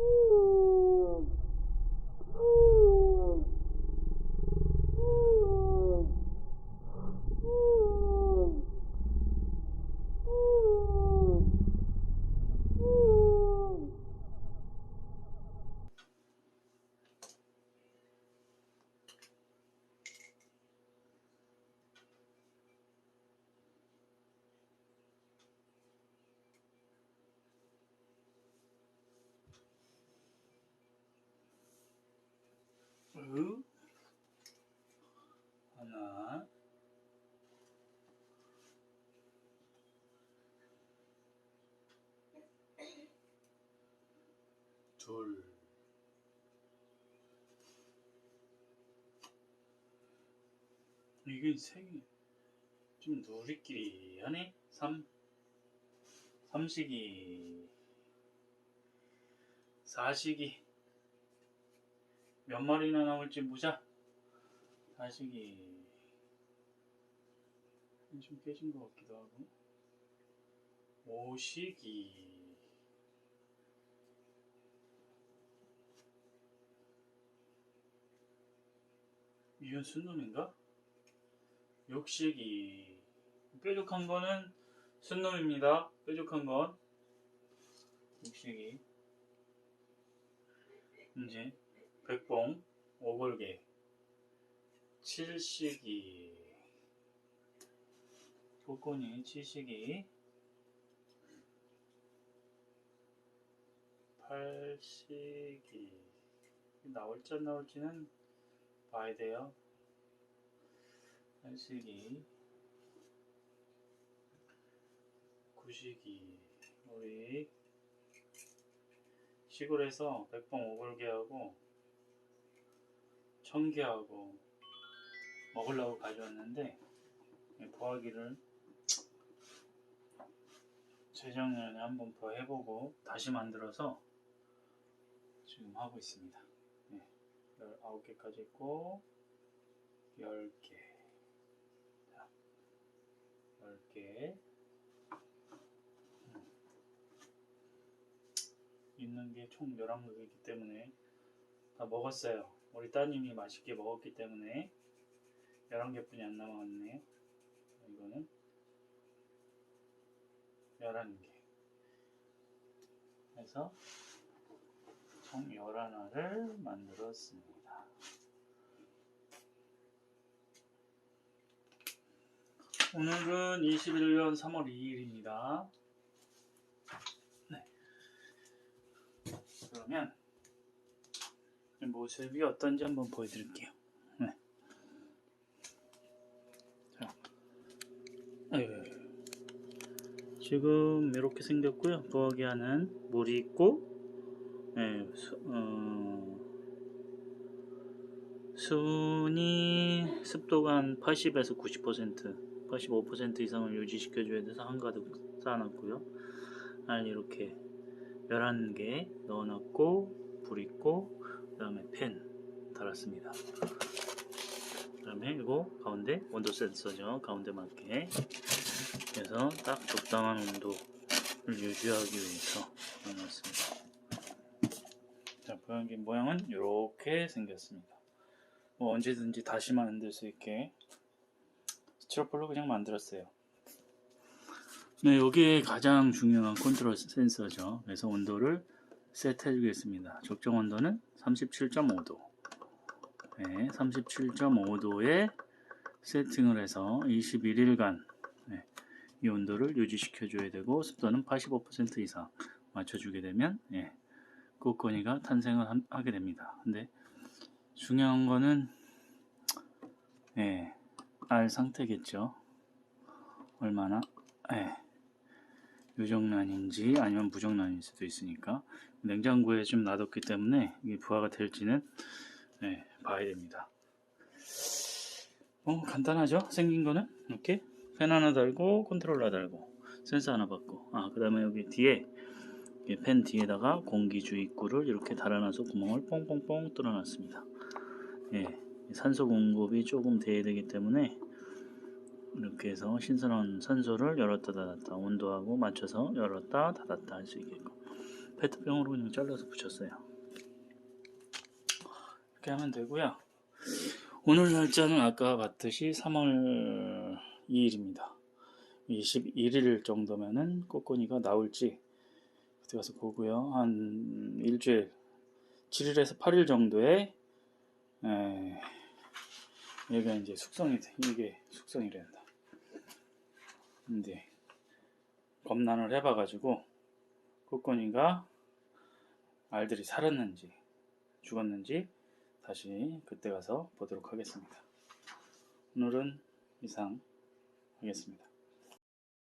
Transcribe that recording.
Ooh. 으 하나. 둘. 이게 세개좀 누리끼리 하네? 삼. 삼식이. 사식이 몇 마리나 나올지 보자. 다시기 좀 깨진 것 같기도 하고 오시기 이건 순놈인가? 욕식이 뾰족한 거는 순놈입니다. 뾰족한 건 욕식이 이제 백봉, 오골개, 칠식이, 꽃꼬니, 칠식이, 팔식이. 나올지 안 나올지는 봐야 돼요. 팔식이, 구식이, 우리 시골에서 백봉 오골개하고 청개하고 먹으려고 가져왔는데 부화기를 재작년에 한번 더 해보고 다시 만들어서 지금 하고 있습니다. 네, 19개까지 있고 10개 자, 10개 음. 있는 게 총 11개이기 때문에 다 먹었어요. 우리 따님이 맛있게 먹었기 때문에 11개뿐이 안 남았네요. 이거는 11개. 해서 총 11알을 만들었습니다. 오늘은 21년 3월 2일입니다. 네. 그러면 모습이 어떤지 한번 보여드릴게요. 네. 자, 지금 이렇게 생겼고요. 부엌에 하는 물이 있고, 네, 수, 어, 수온이 습도가 한 80에서 90%, 85% 이상을 유지시켜줘야 돼서 한가득 쌓아놨고요. 알 이렇게 11개 넣어놨고, 불 있고, 달았습니다. 그 다음에 이거 가운데 온도 센서죠. 가운데 맞게. 그래서 딱 적당한 온도를 유지하기 위해서 넣어놨습니다. 자, 보양기 모양은 이렇게 생겼습니다. 뭐 언제든지 다시 만들 수 있게 스티로폴로 그냥 만들었어요. 네, 여기에 가장 중요한 컨트롤 센서죠. 그래서 온도를 세트해 주겠습니다. 적정 온도는 37.5도. 네, 37.5도에 세팅을 해서 21일간 네, 이 온도를 유지시켜 줘야 되고 습도는 85% 이상 맞춰주게 되면 예, 꽃거니가 탄생을 하게 됩니다. 근데 중요한 거는 예, 알 상태겠죠. 얼마나 예, 유정란인지 아니면 무정란일 수도 있으니까 냉장고에 좀 놔뒀기 때문에 이게 부화가 될지는 네, 봐야 됩니다. 어, 간단하죠? 생긴 거는 이렇게 펜 하나 달고 컨트롤러 달고 센서 하나 받고 아 그 다음에 여기 뒤에 펜 뒤에다가 공기 주입구를 이렇게 달아놔서 구멍을 뽕뽕뽕 뚫어놨습니다. 예, 산소 공급이 조금 돼야 되기 때문에 이렇게 해서 신선한 산소를 열었다 닫았다 온도하고 맞춰서 열었다 닫았다 할 수 있게끔 페트병으로 그냥 잘라서 붙였어요. 이렇게 하면 되고요. 오늘 날짜는 아까 봤듯이 3월 2일입니다. 21일 정도면은 꽃꼬니가 나올지 그때 가서 보고요. 한 일주일 7일에서 8일 정도에 에, 얘가 이제 숙성이 돼. 이게 숙성이 된다. 근데 검란을 해봐가지고 꽃거니가 알들이 살았는지 죽었는지 다시 그때 가서 보도록 하겠습니다. 오늘은 이상 하겠습니다.